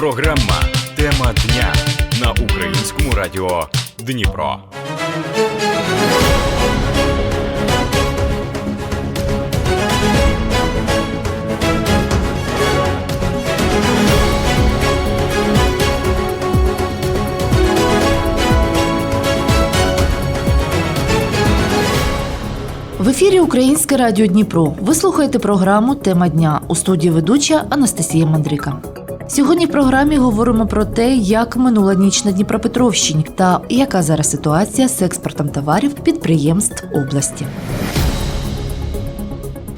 Програма Тема дня на українському радіо Дніпро. В ефірі Українське радіо Дніпро. Ви слухаєте програму Тема дня у студії ведуча Анастасія Мандрика. Сьогодні в програмі говоримо про те, як минула ніч на Дніпропетровщині та яка зараз ситуація з експортом товарів підприємств області.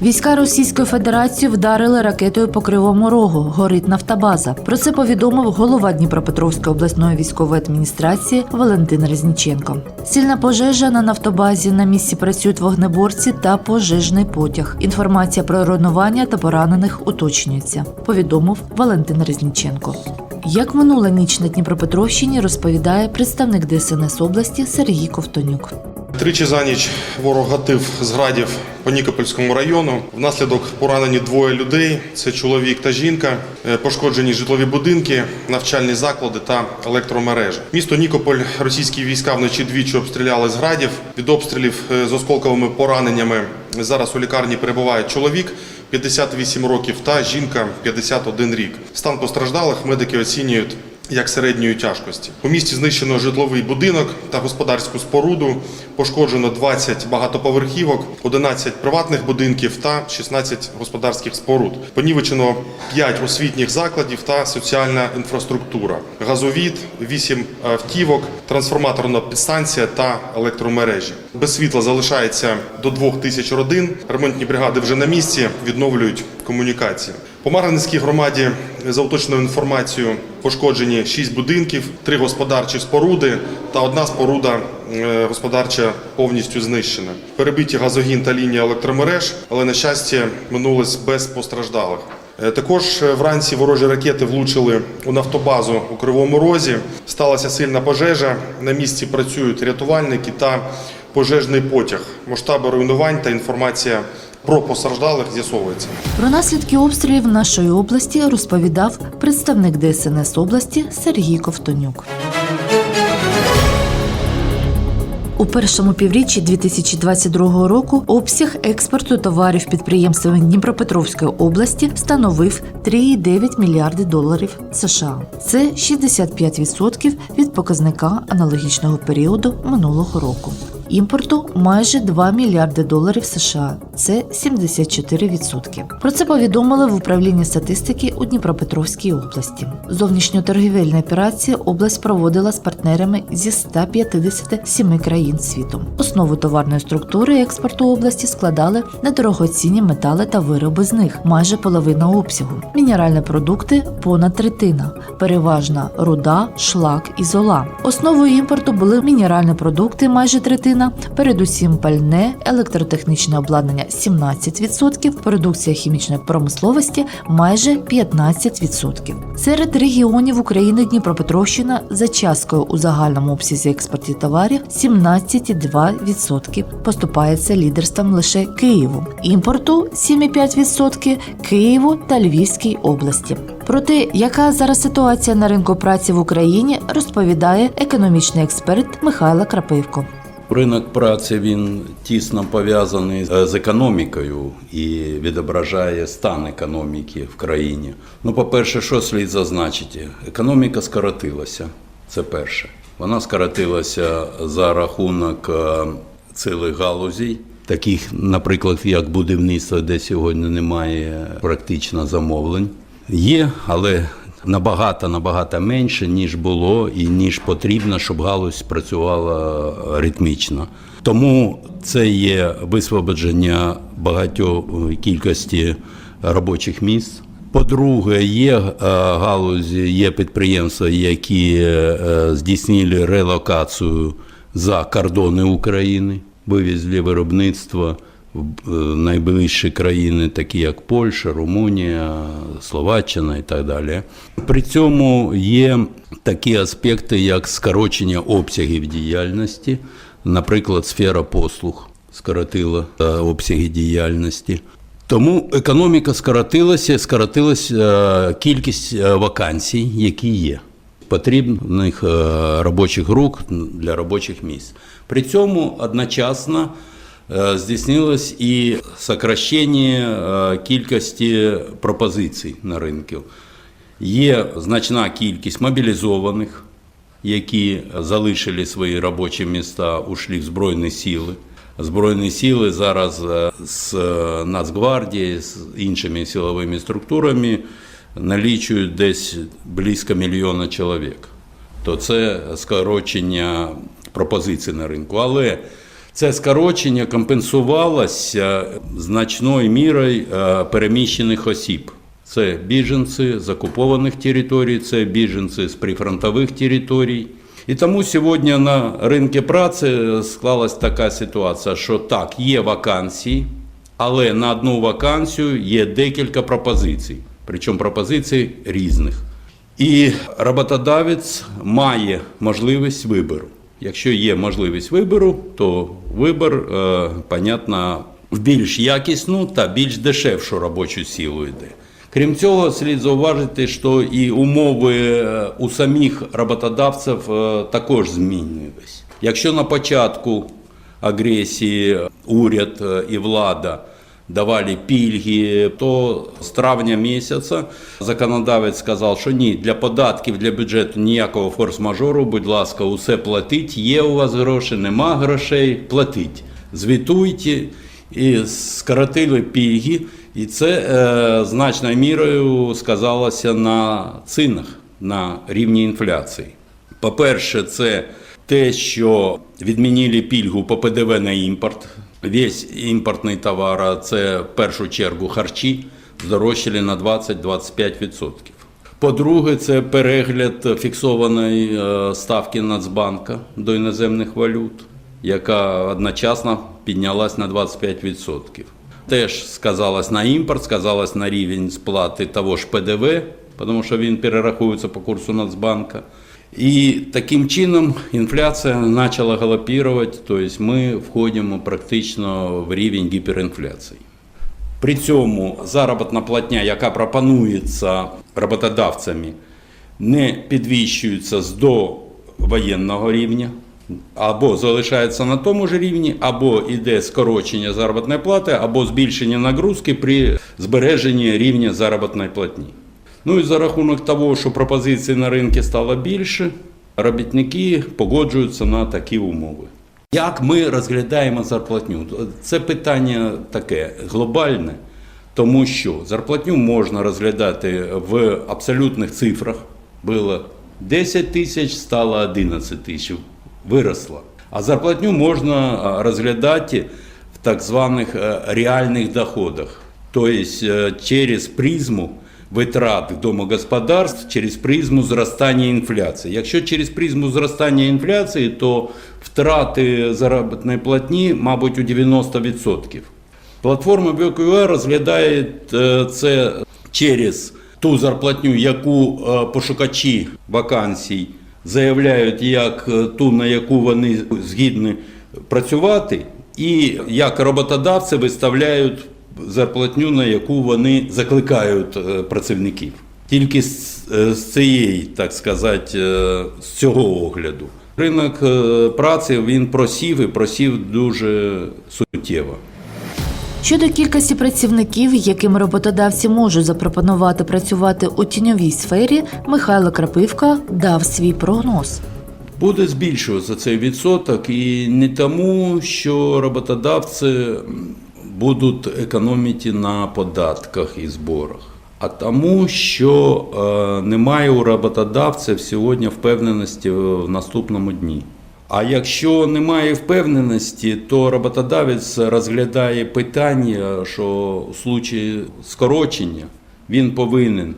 Війська Російської Федерації вдарили ракетою по Кривому Рогу. Горить нафтобаза. Про це повідомив голова Дніпропетровської обласної військової адміністрації Валентин Резніченко. Сильна пожежа на нафтобазі. На місці працюють вогнеборці та пожежний потяг. Інформація про руйнування та поранених уточнюється. Повідомив Валентин Резніченко. Як минула ніч на Дніпропетровщині, розповідає представник ДСНС області Сергій Ковтонюк. Тричі за ніч ворог гатив з градів по Нікопольському району. Внаслідок поранені двоє людей: це чоловік та жінка, Е, пошкоджені житлові будинки, навчальні заклади та електромережі. Місто Нікополь російські війська вночі двічі обстріляли з градів. Від обстрілів е, з осколковими пораненнями зараз у лікарні перебуває чоловік. 58 років та жінка 51 рік. Стан постраждалих медики оцінюють як середньої тяжкості. У місті знищено житловий будинок та господарську споруду, пошкоджено 20 багатоповерхівок, 11 приватних будинків та 16 господарських споруд. Понівечено 5 освітніх закладів та соціальна інфраструктура, газовід, 8 автівок, трансформаторна підстанція та електромережі. Без світла залишається до 2 тисяч родин. Ремонтні бригади вже на місці відновлюють комунікації. По Марганецькій громаді за уточненою інформацією пошкоджені 6 будинків, 3 господарчі споруди та одна споруда е, господарча повністю знищена. Перебиті газогін та лінія електромереж, але на щастя минулось без постраждалих. Е, Також е, вранці ворожі ракети влучили у нафтобазу у Кривому Розі. Сталася сильна пожежа. На місці працюють рятувальники та пожежний потяг. Масштаби руйнувань та інформація про постраждалих з'ясовується. Про наслідки обстрілів нашої області розповідав представник ДСНС області Сергій Ковтонюк. У першому півріччі 2022 року обсяг експорту товарів підприємствами Дніпропетровської області становив 3,9 мільярди доларів США. Це 65% від показника аналогічного періоду минулого року. Імпорту майже 2 мільярди доларів США. Це 74%. Про це повідомили в управлінні статистики у Дніпропетровській області. Зовнішньоторгівельні операції область проводила з партнерами зі 157 країн світу. Основу товарної структури експорту області складали недорогоцінні метали та вироби з них, майже половина обсягу. Мінеральні продукти понад третина, переважна руда, шлак і зола. Основою імпорту були мінеральні продукти, майже третина, передусім пальне, електротехнічне обладнання 17%, продукція хімічної промисловості майже 15%. Серед регіонів України Дніпропетровщина за часткою у загальному обсязі експорту товарів 17,2% поступається лідерством лише Києву. Імпорту 7,5% Києву та Львівській області. Про те, яка зараз ситуація на ринку праці в Україні, розповідає економічний експерт Михайло Крапивко. Ринок праці він тісно пов'язаний е, з економікою і відображає стан економіки в країні. Ну, по-перше, що слід зазначити? Економіка скоротилася. Це перше. Вона скоротилася за рахунок е, цілих галузей, таких, наприклад, як будівництво, де сьогодні немає практично замовлень. Є, але набагато набагато менше, ніж було і ніж потрібно, щоб галузь працювала ритмічно. Тому це є висвободження багатьох кількості робочих місць. По-друге, є е, галузі, є підприємства, які е, здійснили релокацію за кордони України, вивезли виробництво е, найближчі країни, такі як Польща, Румунія, Словаччина і так далі. При цьому є такі аспекти, як скорочення обсягів діяльності, наприклад, сфера послуг скоротила е, обсяги діяльності. Тому економіка скоротилася, скоротилася е, кількість е, вакансій, які є. Потрібних е, робочих рук для робочих місць. При цьому одночасно е, здійснилось і сокращення е, кількості пропозицій на ринку. Є значна кількість мобілізованих, які залишили свої робочі міста, ушли в Збройні сили. Збройні сили зараз е, з е, Нацгвардії, з іншими силовими структурами налічують десь близько мільйона чоловік. То це скорочення пропозицій на ринку. Але це скорочення компенсувалося значною мірою е, переміщених осіб. Це біженці з окупованих територій, це біженці з прифронтових територій. І тому сьогодні на ринку праці склалась така ситуація, що так, є вакансії, але на одну вакансію є декілька пропозицій, причому пропозицій різних. І роботодавець має можливість вибору. Якщо є можливість вибору, то вибір, е, понятно, в більш якісну та більш дешевшу робочу силу йде. Крім цього, слід зауважити, що і умови е, у самих роботодавців е, також змінювалися. Якщо на початку агресії уряд е, і влада давали пільги, то з травня місяця законодавець сказав, що ні, для податків, для бюджету ніякого форс-мажору, будь ласка, усе платить, є у вас гроші, нема грошей, платіть. Звітуйте і скоротили пільги, і це е, значною мірою сказалося на цінах, на рівні інфляції. По-перше, це те, що відмінили пільгу по ПДВ на імпорт. Весь імпортний товар, а це в першу чергу харчі, здорожчали на 20-25%. По-друге, це перегляд фіксованої е, ставки Нацбанка до іноземних валют, яка одночасно піднялась на 25%. Теж сказалось на імпорт, сказалось на рівень сплати того ж ПДВ, тому що він перераховується по курсу Нацбанка. І таким чином інфляція почала галопувати, тобто ми входимо практично в рівень гіперінфляції. При цьому заробітна платня, яка пропонується роботодавцями, не підвищується з довоєнного рівня, або залишається на тому ж рівні, або йде скорочення заробітної плати, або збільшення нагрузки при збереженні рівня заробітної платні. Ну і за рахунок того, що пропозицій на ринку стало більше, робітники погоджуються на такі умови. Як ми розглядаємо зарплатню? Це питання таке глобальне, тому що зарплатню можна розглядати в абсолютних цифрах. Було 10 тисяч, стало 11 тисяч, виросла. А зарплатню можна розглядати в так званих е, реальних доходах, тобто через призму витрат домогосподарств через призму зростання інфляції. Якщо через призму зростання інфляції, то втрати заробітної платні, мабуть, у 90%. Платформа BioQR розглядає е, це через ту зарплатню, яку е, пошукачі вакансій заявляють як е, ту, на яку вони згідні працювати, і як роботодавці виставляють зарплатню, на яку вони закликають е, працівників. Тільки з, е, цієї, так сказати, е, з цього огляду. Ринок праці він просів і просів дуже суттєво. Щодо кількості працівників, яким роботодавці можуть запропонувати працювати у тіньовій сфері, Михайло Крапивка дав свій прогноз. Буде збільшуватися цей відсоток і не тому, що роботодавці будуть економити на податках і зборах, а тому, що е, немає у роботодавців сьогодні впевненості в наступному дні. А якщо немає впевненості, то роботодавець розглядає питання, що у случаї скорочення він повинен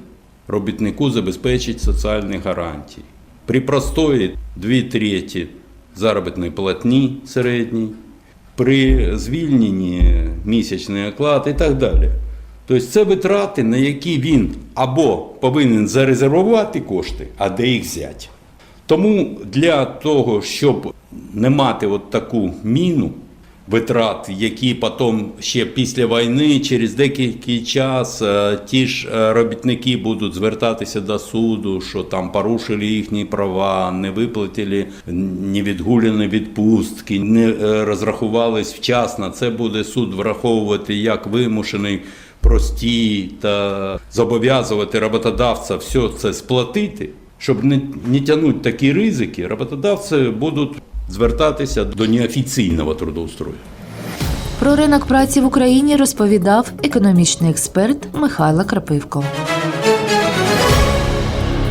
робітнику забезпечити соціальні гарантії. При простої 2 треті заробітної платні середній, при звільненні місячний оклад і так далі. Тобто це витрати, на які він або повинен зарезервувати кошти, а де їх взяти. Тому для того, щоб не мати от таку міну, витрат, які потім ще після війни, через деякий час е, ті ж е, робітники будуть звертатися до суду, що там порушили їхні права, не виплатили невідгуляні відпустки, не е, розрахувались вчасно. Це буде суд враховувати як вимушений простій та зобов'язувати роботодавця все це сплатити, щоб не, не тягнути такі ризики, роботодавці будуть звертатися до неофіційного трудоустрою. Про ринок праці в Україні розповідав економічний експерт Михайло Крапивко.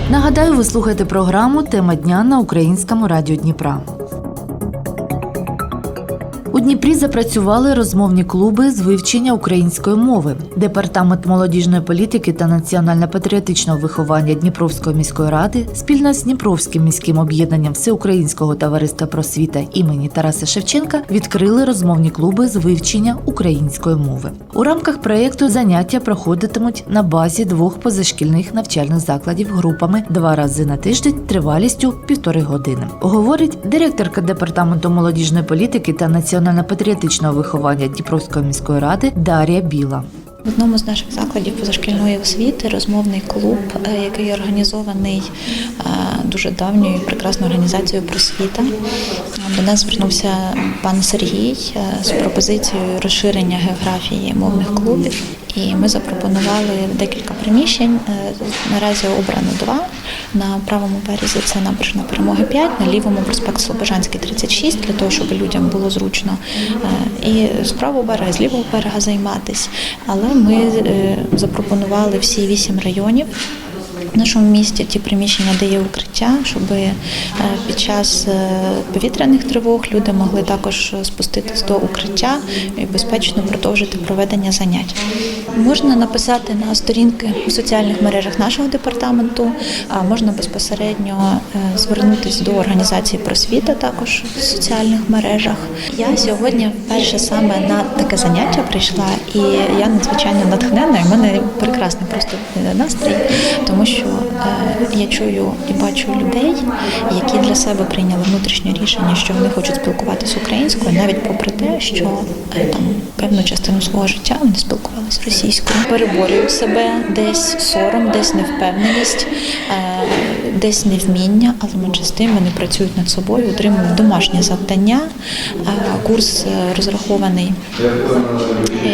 Нагадаю, ви слухаєте програму Тема дня на українському радіо Дніпра. У Дніпрі запрацювали розмовні клуби з вивчення української мови. Департамент молодіжної політики та національно-патріотичного виховання Дніпровської міської ради спільно з Дніпровським міським об'єднанням Всеукраїнського товариства просвіта імені Тараса Шевченка відкрили розмовні клуби з вивчення української мови. У рамках проєкту заняття проходитимуть на базі двох позашкільних навчальних закладів групами два рази на тиждень тривалістю півтори години. Говорить директорка департаменту молодіжної політики та національно-патріотичного виховання Дніпровської міської ради Дар'я Біла. В одному з наших закладів позашкільної освіти розмовний клуб, е, який організований е, дуже давньою прекрасною організацією просвіта. До нас звернувся пан Сергій е, з пропозицією розширення географії мовних клубів. І ми запропонували декілька приміщень. Наразі обрано два. На правому березі це набережна перемоги 5, на лівому проспект Слобожанський 36, для того, щоб людям було зручно і з правого берега, з лівого берега займатися. Але ми е, запропонували всі вісім районів. В нашому місті ті приміщення, де є укриття, щоб е, під час е, повітряних тривог люди могли також спуститись до укриття і безпечно продовжити проведення занять. Можна написати на сторінки в соціальних мережах нашого департаменту, а можна безпосередньо е, звернутися до організації просвіта також в соціальних мережах. Я сьогодні вперше саме на таке заняття прийшла, і я надзвичайно натхнена. і в мене прекрасний просто настрій, тому що е, я чую і бачу людей, які для себе прийняли внутрішнє рішення, що вони хочуть спілкуватися українською, навіть попри те, що е, там певну частину свого життя вони спілкувалися російською. Переборюють себе десь сором, десь невпевненість, е, десь невміння, але менше з тим вони працюють над собою, отримують домашнє завдання. Курс розрахований,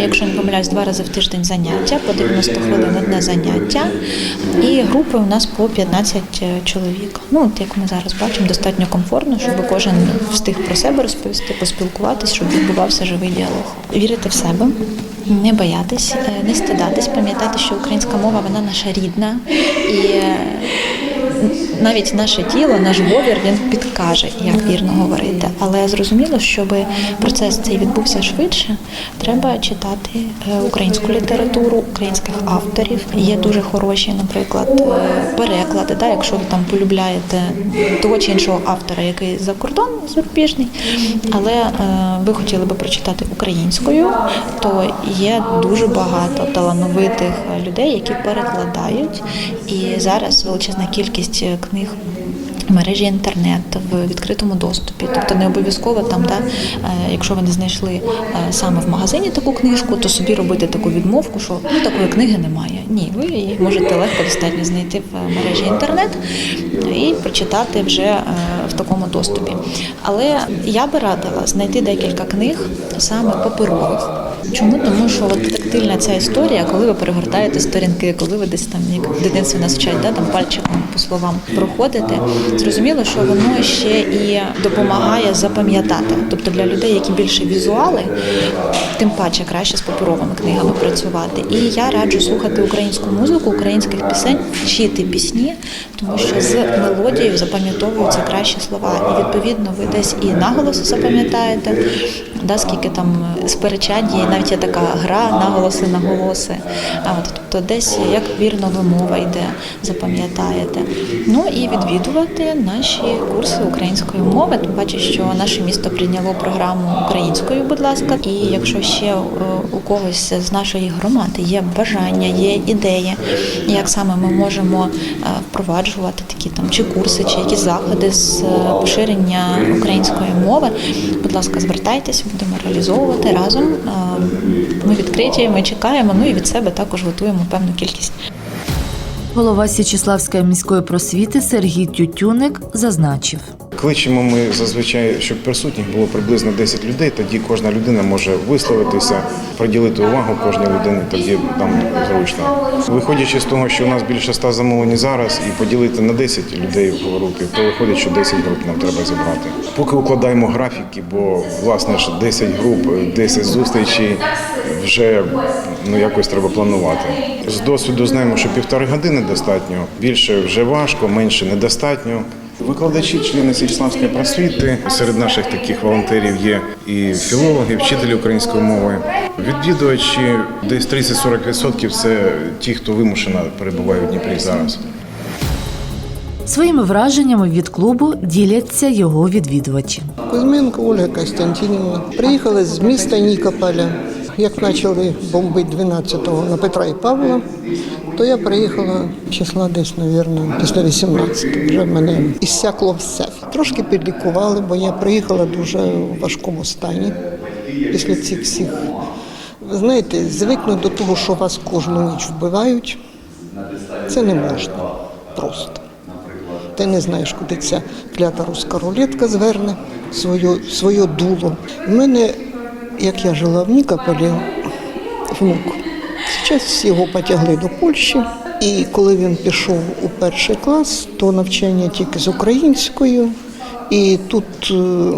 якщо не помиляюсь, два рази в тиждень заняття, по 90 хвилин одне заняття. І групи у нас по 15 чоловік. Ну, от як ми зараз бачимо, достатньо комфортно, щоб кожен встиг про себе розповісти, поспілкуватись, щоб відбувався живий діалог. Вірити в себе, не боятись, е, не стидатись, пам'ятати, що українська мова вона наша рідна і. Навіть наше тіло, наш говір, він підкаже, як вірно говорити. Але зрозуміло, щоб процес цей відбувся швидше, треба читати е, українську літературу, українських авторів. Є дуже хороші, наприклад, е, переклади. Да, якщо ви там полюбляєте того чи іншого автора, який за кордон зарубіжний, але е, ви хотіли би прочитати українською, то є дуже багато талановитих людей, які перекладають. І зараз величезна кількість е, книг. в Мережі інтернет в відкритому доступі, тобто не обов'язково там, да, е, якщо ви не знайшли е, саме в магазині таку книжку, то собі робити таку відмовку, що ну такої книги немає. Ні, ви її можете легко достатньо знайти в мережі інтернет і прочитати вже в такому доступі. Але я би радила знайти декілька книг саме паперових. Чому? Тому що от тактильна ця історія, коли ви перегортаєте сторінки, коли ви десь там як в дитинстві нас да, там пальчиком по словам проходите, зрозуміло, що воно ще і допомагає запам'ятати. Тобто для людей, які більше візуали, тим паче краще з паперовими книгами працювати. І я раджу слухати українську музику, українських пісень, вчити пісні, тому що з мелодією запам'ятовуються кращі слова. І відповідно ви десь і наголос запам'ятаєте, да, скільки там сперечань є навіть є така гра наголоси, наголоси. А от, тобто десь як вірно вимова йде, запам'ятаєте. Ну і відвідувати наші курси української мови. Тим паче, що наше місто прийняло програму українською, будь ласка. І якщо ще е, у когось з нашої громади є бажання, є ідеї, як саме ми можемо е, впроваджувати такі там чи курси, чи якісь заходи з е, поширення української мови, будь ласка, звертайтеся, будемо реалізовувати разом. Ми відкриті, ми чекаємо. Ну і від себе також готуємо певну кількість. Голова Січеславської міської просвіти Сергій Тютюник зазначив. Кличемо ми зазвичай, щоб присутніх було приблизно 10 людей. Тоді кожна людина може висловитися, приділити увагу кожній людині. Тоді нам зручно. Виходячи з того, що у нас більше 100 замовлень зараз, і поділити на 10 людей в групі, то виходить, що 10 груп нам треба зібрати. Поки укладаємо графіки, бо власне ж 10 груп, 10 зустрічей вже ну якось треба планувати. З досвіду знаємо, що півтори години достатньо. Більше вже важко, менше недостатньо. Викладачі, члени Січславської просвіти. Серед наших таких волонтерів є і філологи, вчителі української мови. Відвідувачі десь 30-40% це ті, хто вимушено перебуває у Дніпрі зараз. Своїми враженнями від клубу діляться його відвідувачі. Кузьменко Ольга Костянтинівна. Приїхали з міста Нікополя. Як почали бомбити 12-го на Петра і Павла, то я приїхала числа десь, мабуть, після 18-го. Вже мене іссякло все. Трошки підлікували, бо я приїхала дуже в важкому стані після цих всіх. Ви знаєте, звикнути до того, що вас кожну ніч вбивають, це не можна просто. Ти не знаєш, куди ця клята руська рулетка зверне свою, своє дуло. У мене, як я жила в Нікополі, внук. Зараз його потягли до Польщі. І коли він пішов у перший клас, то навчання тільки з українською. І тут е,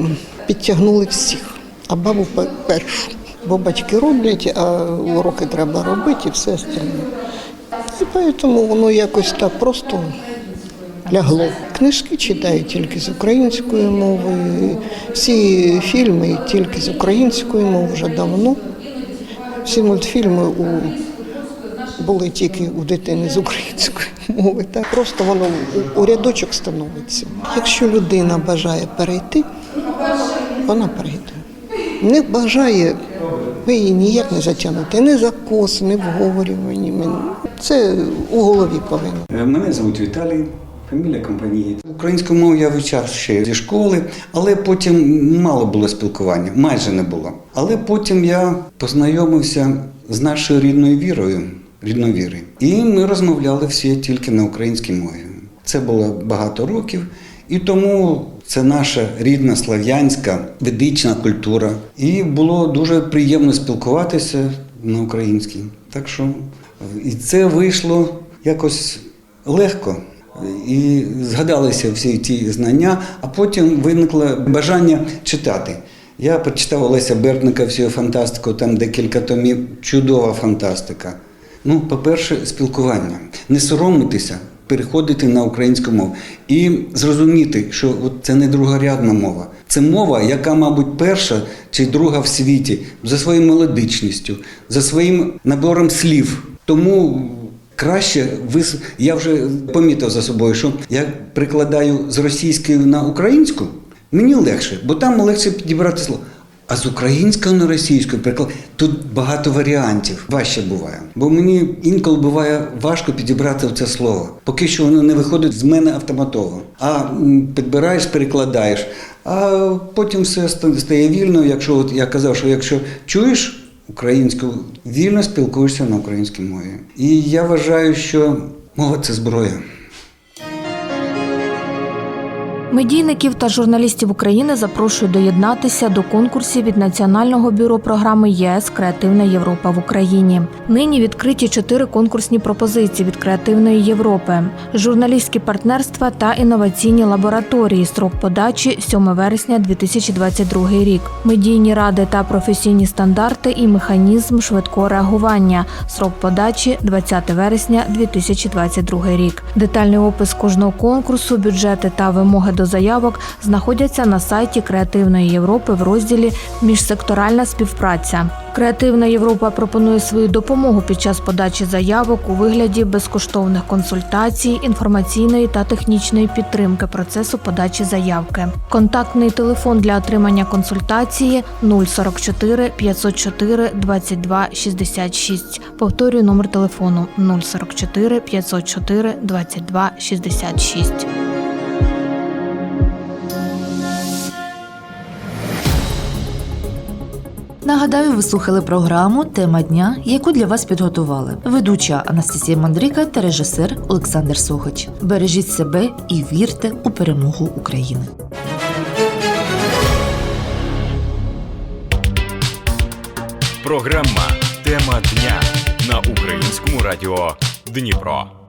підтягнули всіх, а бабу першу. Бо батьки роблять, а уроки треба робити і все остальне. І тому воно якось так просто лягло. Книжки читаю тільки з української мови, всі фільми тільки з української мови вже давно. Всі мультфільми у, були тільки у дитини з української мови. Так просто воно у, рядочок становиться. Якщо людина бажає перейти, вона перейде. Не бажає, ви її ніяк не затягнете, не за кос, не вговорюванні. Це у голові повинно. Е, Мене звуть Віталій, фамілія компанії. Українську мову я вивчав ще зі школи, але потім мало було спілкування, майже не було. Але потім я познайомився з нашою рідною вірою, рідною вірою. І ми розмовляли всі тільки на українській мові. Це було багато років, і тому це наша рідна слав'янська ведична культура. І було дуже приємно спілкуватися на українській. Так що і це вийшло якось легко. І згадалися всі ті знання, а потім виникло бажання читати. Я прочитав Олеся Бердника всю фантастику, там декілька томів, чудова фантастика. Ну, по-перше, спілкування. Не соромитися, переходити на українську мову. І зрозуміти, що це не другорядна мова. Це мова, яка, мабуть, перша чи друга в світі за своєю мелодичністю, за своїм набором слів. Тому краще вис... я вже помітив за собою, що я прикладаю з російської на українську, мені легше, бо там легше підібрати слово. А з української на російську приклад тут багато варіантів. Важче буває. Бо мені інколи буває важко підібрати це слово. Поки що воно не виходить з мене автоматово. А підбираєш, перекладаєш. А потім все стає вільно. Якщо от я казав, що якщо чуєш українську, вільно спілкуєшся на українській мові. І я вважаю, що мова це зброя. Медійників та журналістів України запрошую доєднатися до конкурсів від Національного бюро програми ЄС Креативна Європа в Україні. Нині відкриті чотири конкурсні пропозиції від Креативної Європи: журналістські партнерства та інноваційні лабораторії. Строк подачі 7 вересня 2022 рік. Медійні ради та професійні стандарти і механізм швидкого реагування. Срок подачі 20 вересня 2022 рік. Детальний опис кожного конкурсу, бюджети та вимоги до до заявок знаходяться на сайті Креативної Європи в розділі Міжсекторальна співпраця. Креативна Європа пропонує свою допомогу під час подачі заявок у вигляді безкоштовних консультацій, інформаційної та технічної підтримки процесу подачі заявки. Контактний телефон для отримання консультації 044 504 22 66. Повторюю номер телефону 044 504 22 66. Нагадаю, ви слухали програму Тема дня, яку для вас підготували. Ведуча Анастасія Мандрика та режисер Олександр Сохач. Бережіть себе і вірте у перемогу України. Програма Тема дня на українському радіо Дніпро.